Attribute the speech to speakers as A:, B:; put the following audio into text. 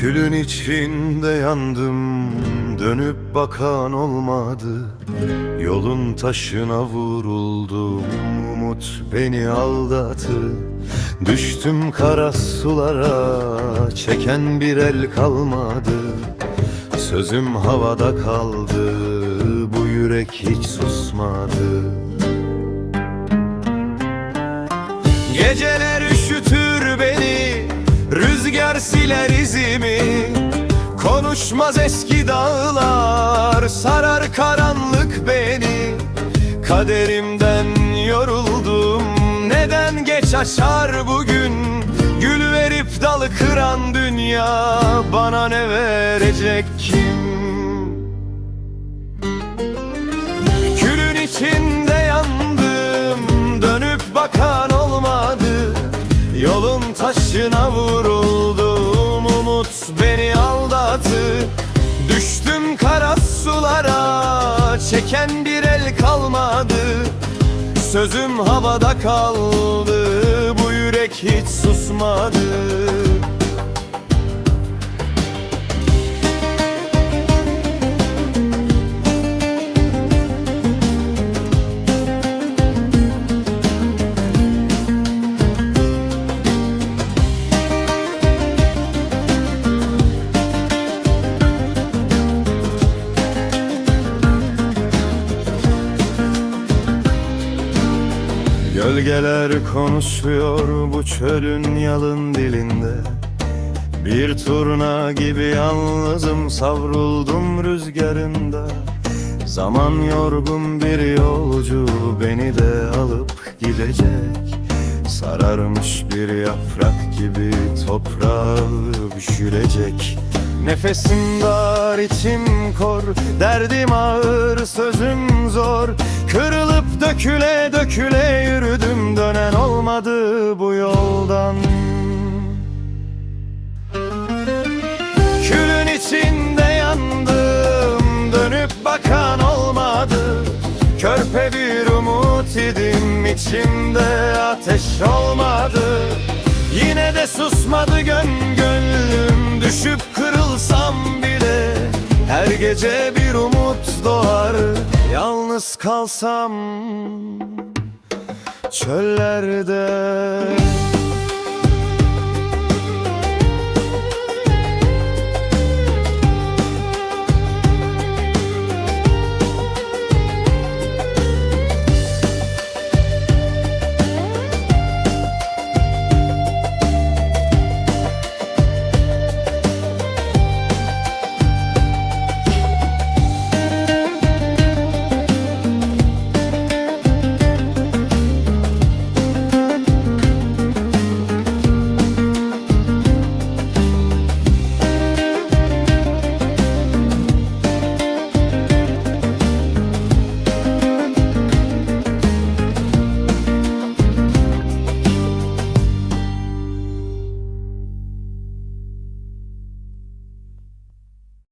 A: Külün içinde yandım Dönüp bakan olmadı. Yolun taşına vuruldum Umut beni aldattı. Düştüm kara sulara Çeken bir el kalmadı. Sözüm havada kaldı Bu yürek hiç susmadı. Geceler üşütür Rüzgar siler izimi Konuşmaz eski dağlar Sarar karanlık beni. Kaderimden yoruldum Neden geç açar bugün? Gül verip dalı kıran dünya Bana ne verecek kim? Külün içinde yandım Dönüp bakan olmadı. Yolun taşına vuruldum Umut beni aldattı. Düştüm kara sulara. Çeken bir el kalmadı. Sözüm havada kaldı. Bu yürek hiç susmadı Gölgeler konuşuyor bu çölün yalın dilinde. Bir turna gibi yalnızım savruldum rüzgarında. Zaman yorgun bir yolcu beni de alıp gidecek. Sararmış bir yaprak gibi toprağı üşürecek Nefesim dar içim kor Derdim ağır sözüm zor Kırılıp döküle döküle yürüdüm. Dönen olmadı bu yoldan. Külün içinde yandım Dönüp bakan olmadı. Körpe bir umut idim içimde ateş olmadı. Yine de susmadı gön gönlüm Düşüp kırılsam bile. Her gece bir umut doğar Yalnız kalsam Çöllerde